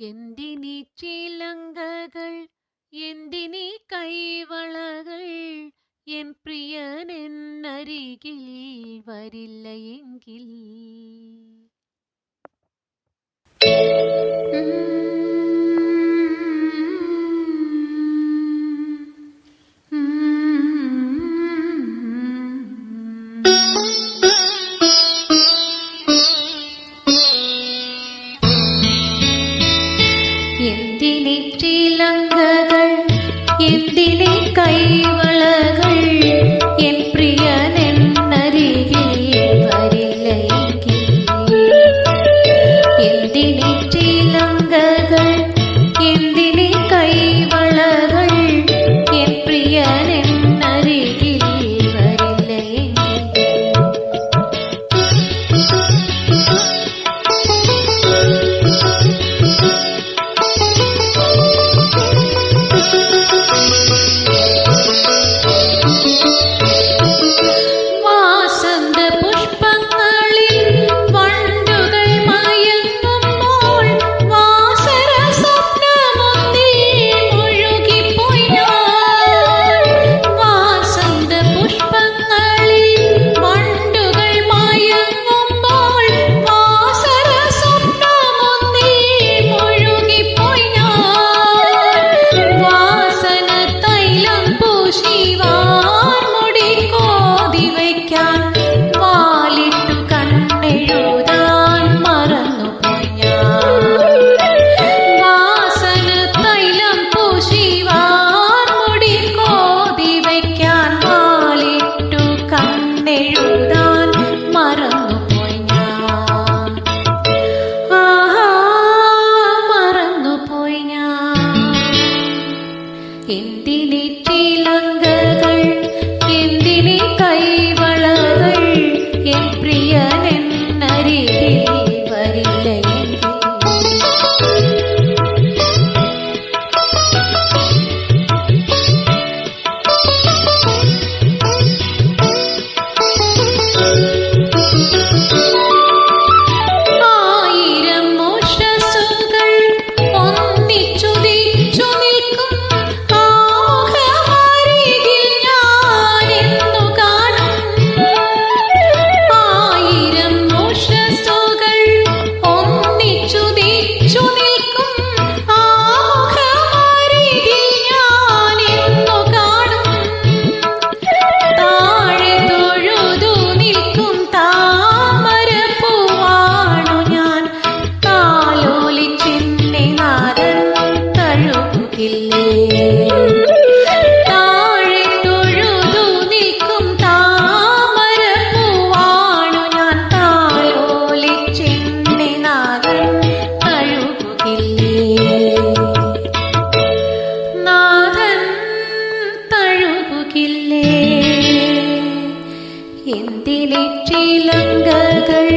എന്തിനീ ചിലങ്കകൾ എന്തിനീ കൈവളകൾ എൻ പ്രിയനെന്നരികിൽ വരില്ലയെങ്കിൽ இனிற்றிலங்ககள் எந்தினை கைவளகள் என் வரில்லை செந்திலிற்றிலங்ககள்